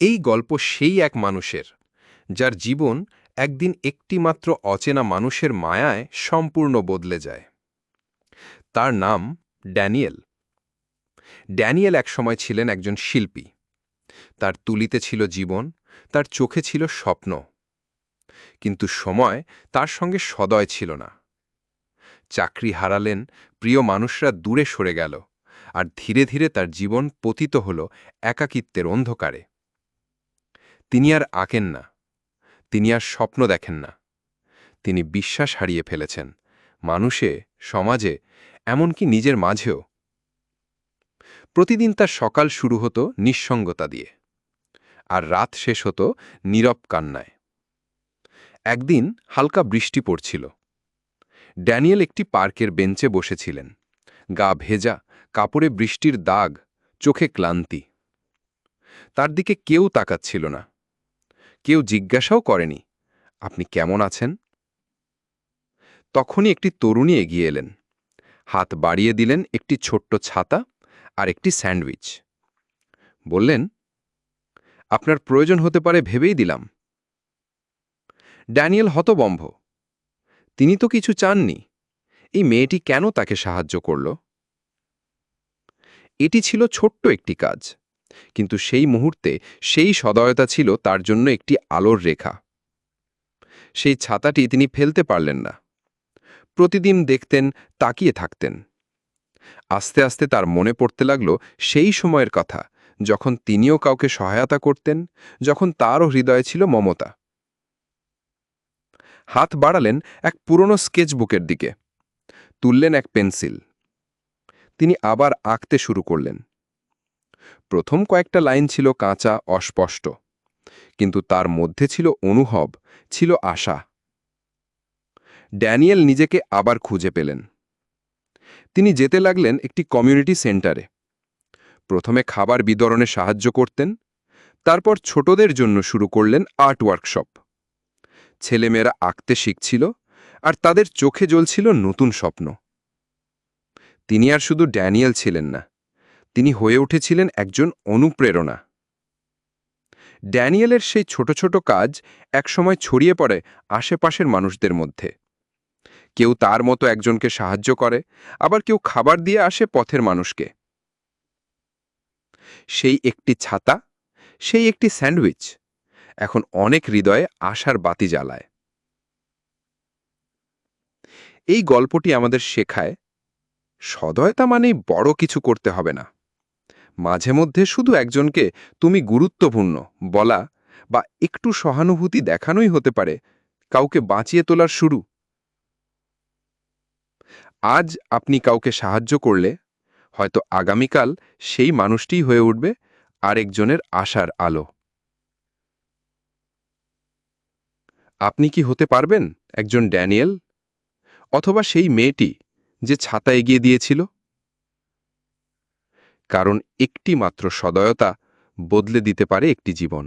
এই গল্প সেই এক মানুষের, যার জীবন একদিন একটিমাত্র অচেনা মানুষের মায়ায় সম্পূর্ণ বদলে যায়। তার নাম ড্যানিয়েল। ড্যানিয়েল একসময় ছিলেন একজন শিল্পী। তার তুলিতে ছিল জীবন, তার চোখে ছিল স্বপ্ন। কিন্তু সময় তার সঙ্গে সদয় ছিল না। চাকরি হারালেন, প্রিয় মানুষরা দূরে সরে গেল, আর ধীরে ধীরে তার জীবন পতিত হল একাকিত্বের অন্ধকারে। তিনি আর আঁকেন না। তিনি আর স্বপ্ন দেখেন না। তিনি বিশ্বাস হারিয়ে ফেলেছেন। মানুষে, সমাজে, এমনকি নিজের মাঝেও। প্রতিদিন তার সকাল শুরু হতো নিঃসঙ্গতা দিয়ে। আর রাত শেষ হতো নীরব কান্নায়। একদিন হালকা বৃষ্টি পড়ছিল। ড্যানিয়েল একটি পার্কের বেঞ্চে বসেছিলেন। গা ভেজা, কাপড়ে বৃষ্টির দাগ, চোখে ক্লান্তি। তার দিকে কেউ তাকাচ্ছিল না। কেউ জিজ্ঞাসাও করেনি, আপনি কেমন আছেন? তখনই একটি তরুণী এগিয়ে এলেন। হাত বাড়িয়ে দিলেন একটি ছোট্ট ছাতা আর একটি স্যান্ডউইচ। বললেন, আপনার প্রয়োজন হতে পারে ভেবেই দিলাম। ড্যানিয়েল হতবম্ভ, তিনি তো কিছু চাননি। এই মেয়েটি কেন তাকে সাহায্য করল? এটি ছিল ছোট্ট একটি কাজ। কিন্তু সেই মুহূর্তে সেই সদয়তা ছিল তার জন্য একটি আলোর রেখা। সেই ছাতাটি তিনি ফেলতে পারলেন না। প্রতিদিন দেখতেন, তাকিয়ে থাকতেন। আস্তে আস্তে তার মনে পড়তে লাগল সেই সময়ের কথা, যখন তিনিও কাউকে সহায়তা করতেন, যখন তারও হৃদয়ে ছিল মমতা। হাত বাড়ালেন এক পুরনো স্কেচবুকের দিকে। তুললেন এক পেন্সিল। তিনি আবার আঁকতে শুরু করলেন। প্রথম কয়েকটা লাইন ছিল কাঁচা, অস্পষ্ট। কিন্তু তার মধ্যে ছিল অনুভব, ছিল আশা। ড্যানিয়েল নিজেকে আবার খুঁজে পেলেন। তিনি যেতে লাগলেন একটি কমিউনিটি সেন্টারে। প্রথমে খাবার বিতরণে সাহায্য করতেন, তারপর ছোটদের জন্য শুরু করলেন আর্ট ওয়ার্কশপ। ছেলেমেয়েরা আঁকতে শিখছিল আর তাদের চোখে জ্বলছিল নতুন স্বপ্ন। তিনি আর শুধু ড্যানিয়েল ছিলেন না তিনি হয়ে উঠেছিলেন একজন অনুপ্রেরণা। ড্যানিয়েলের সেই ছোট ছোট কাজ একসময় ছড়িয়ে পড়ে আশেপাশের মানুষদের মধ্যে। কেউ তার মতো একজনকে সাহায্য করে, আবার কেউ খাবার দিয়ে আসে পথের মানুষকে। সেই একটি ছাতা, সেই একটি স্যান্ডউইচ এখন অনেক হৃদয়ে আশার বাতি জ্বালায়। এই গল্পটি আমাদের শেখায়, সদয়তা মানেই বড় কিছু করতে হবে না। মাঝে মধ্যে শুধু একজনকে তুমি গুরুত্বপূর্ণ, বলা বা একটু সহানুভূতি দেখানোই হতে পারে, কাউকে বাঁচিয়ে তোলার শুরু। আজ আপনি কাউকে সাহায্য করলে, হয়তো আগামীকাল সেই মানুষটিই হয়ে উঠবে আরেকজনের আশার আলো। আপনি কি হতে পারবেন একজন ড্যানিয়েল? অথবা সেই মেয়েটি যে ছাতা এগিয়ে দিয়েছিল? কারণ একটি মাত্র সদয়তা বদলে দিতে পারে একটি জীবন।